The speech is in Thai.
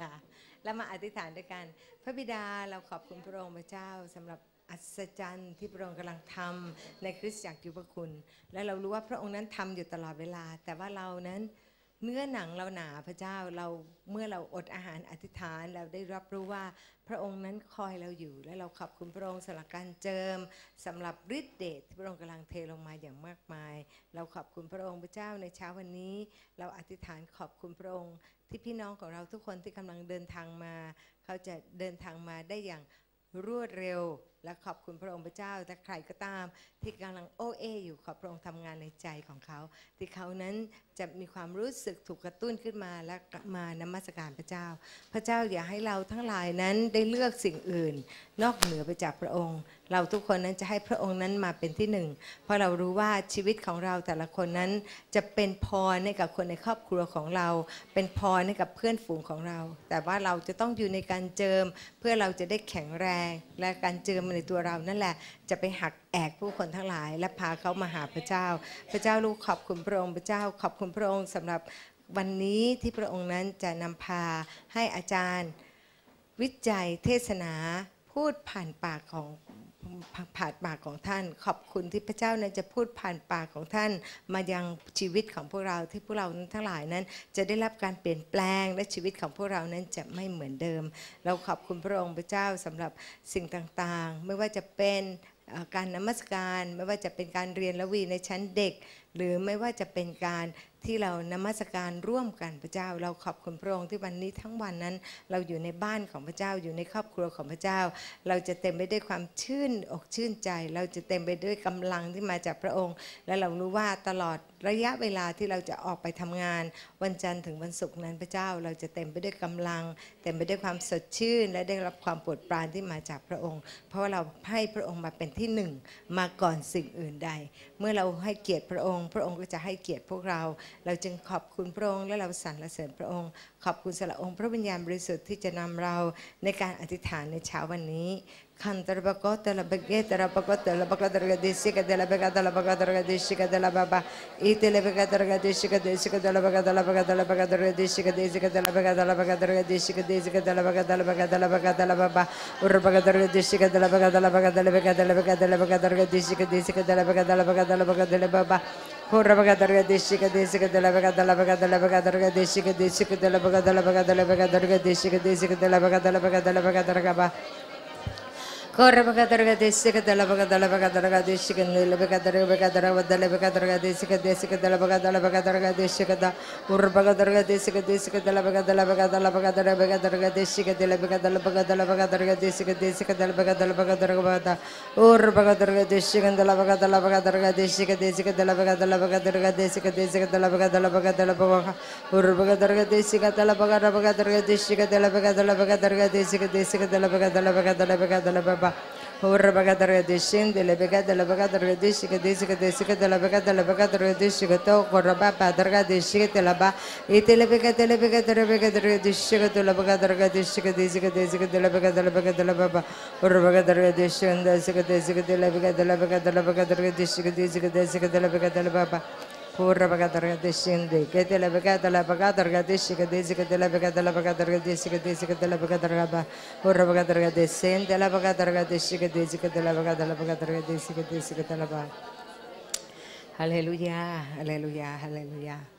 ค่ะแล้วมาอธิษฐานด้วยกัน พระบิดาเราขอบคุณพระองค์พระเจ้าสำหรับอัศจรรย์ที่พระองค์กำลังทำในคริสตจักรยุพคุณ และเรารู้ว่าพระองค์นั้นทำอยู่ตลอดเวลา แต่ว่าเรานั้น เนื้อหนังเราหนาพระเจ้าเราเมื่อเราอดอาหารอธิษฐานเราได้รับรู้ว่าพระองค์นั้นคอยเราอยู่ และเราขอบคุณพระองค์สำหรับการเจิมสำหรับฤทธิเดชที่พระองค์กำลังเทลงมาอย่างมากมาย เราขอบคุณพระองค์พระเจ้าในเช้าวันนี้ เราอธิษฐานขอบคุณพระองค์ ที่พี่น้องของเราทุกคนที่กำลังเดินทางมา เขาจะเดินทางมาได้อย่างรวดเร็ว และขอบคุณพระองค์พระเจ้าแต่ใครก็ตาม ที่กำลังโอเออยู่ขอพระองค์ทำงานในใจของเขา ที่เขานั้นจะมีความรู้สึกถูกกระตุ้นขึ้นมาและมานมัสการพระเจ้า พระเจ้าอย่าให้เราทั้งหลายนั้นได้เลือกสิ่งอื่น นอกเหนือไปจากพระองค์ เราทุกคนนั้นจะให้พระองค์นั้นมาเป็นที่หนึ่งเพราะเรารู้ว่าชีวิตของเราแต่ละคนนั้นจะเป็นพรให้กับคนในครอบครัวของเรา เป็นพรให้กับเพื่อนฝูงของเรา แต่ว่าเราจะต้องอยู่ในการเจิม เพื่อเราจะได้แข็งแรงและการเจิมในตัวเรานั่นแหละจะไปหักแอกผู้คนทั้งหลาย และพาเขามาหาพระเจ้า พระเจ้าลูกขอบคุณพระองค์พระเจ้า ขอบคุณพระองค์สำหรับวันนี้ที่พระองค์นั้นจะนำพาให้อาจารย์ วิจัยเทศนาพูดผ่านปากของ ผ่านปากของท่าน ขอบคุณที่พระเจ้านั้นจะพูดผ่านปากของท่าน มายังชีวิตของพวกเราที่พวกเราทั้งหลายนั้น จะได้รับการเปลี่ยนแปลงและชีวิตของพวกเรานั้นจะไม่เหมือนเดิม เราขอบคุณพระองค์พระเจ้าสำหรับสิ่งต่างๆ ไม่ว่าจะเป็นการนมัสการ ไม่ว่าจะเป็นการเรียนละวีในชั้นเด็ก หรือไม่ว่าจะเป็นการที่เรานมัสการร่วมกันพระเจ้า เราขอบคุณพระองค์ที่วันนี้ทั้งวันนั้น เราอยู่ในบ้านของพระเจ้าอยู่ในครอบครัวของพระเจ้า เราจะเต็มไปด้วยความชื่นอกชื่นใจ เราจะเต็มไปด้วยกำลังที่มาจากพระองค์ และเรารู้ว่าตลอดระยะเวลาที่เราจะออกไปทำงาน วันจันทร์ถึงวันศุกร์นั้นพระเจ้า เราจะเต็มไปด้วยกำลัง เต็มไปด้วยความสดชื่น และได้รับความโปรดปรานที่มาจากพระองค์ เพราะว่าเราให้พระองค์มาเป็นที่หนึ่งมาก่อนสิ่งอื่นใด เมื่อเราให้เกียรติพระองค์พระองค์ก็จะให้เกียรติพวกเรา เราจึงขอบคุณพระองค์และเราสรรเสริญพระองค์ ขอบคุณสละองค์พระวิญญาณบริสุทธิ์ที่จะนำเราในการอธิษฐานในเช้าวันนี้คันตระบกตระบเกตระบกตระบกตระกดิสิกเดลบกตระบกตระกดิสิกเดลบาบาอีเตลเบกตระกดิสิกเดสิกเดลเบกตระบกตระบกตระกดิสิกเดสิกเดลเบกตระบกตระกดิสิกเดสิกเดลเบกตระบกตระบกตระบบาอุรบกตระกดิสิกเดลเบกตระบกตระบกตระเบกตระบกตระกดิสิกเดสิกเดลเบกตระบกตระบกตระบบา Horabagadarga Deshika Desika de Lavaga de Lavaga de Lavaga Darga Deshika Desika de Lavaga de Lavaga de Lavaga Darga Deshika Desika de Lavaga de Lavaga de Lavaga Darga Korabakadaragadesika dalabakadalabakadaragadesika nilabakadaragadalabakadaragadesika desika dalabakadalabakadaragadesika da urbakadaragadesika desika dalabakadalabakadalabakadaragadesika dalabakadalabakadalabakadaragadesika desika dalabakadalabakadaragada urbakadaragadesika dalabakadalabakadaragadesika desika dalabakadalabakadaragadesika desika dalabakadalabakadalabaka urbakadaragadesika dalabakadalabakadaragadesika dalabakadalabakadaragadesika desika dalabakadalabakadalabakadalabaka ربا هور بقدر يدشين دل بقدر بقدر يدش كديس كديس كدل بقدر بقدر يدش كتو قربا بقدر يدش كتلبا يتل بقدر بقدر بقدر يدش كتل بقدر يدش كديس كديس كدل بقدر بقدر بابا هور بقدر يدش كديس كديس كدل بقدر بقدر بقدر يدش كديس كديس كدل بقدر بابا Kurabakadaragadishindi, Ketelabakatala Bakadaragadishika, Dizika Delabakatala Bakadargadishika, la Delabakadaraba, Kurabakadaragadishin, Delabakadargadishika, Dizika Delabakatala Bakadargadishika, la Delaba. Hallelujah, hallelujah, hallelujah.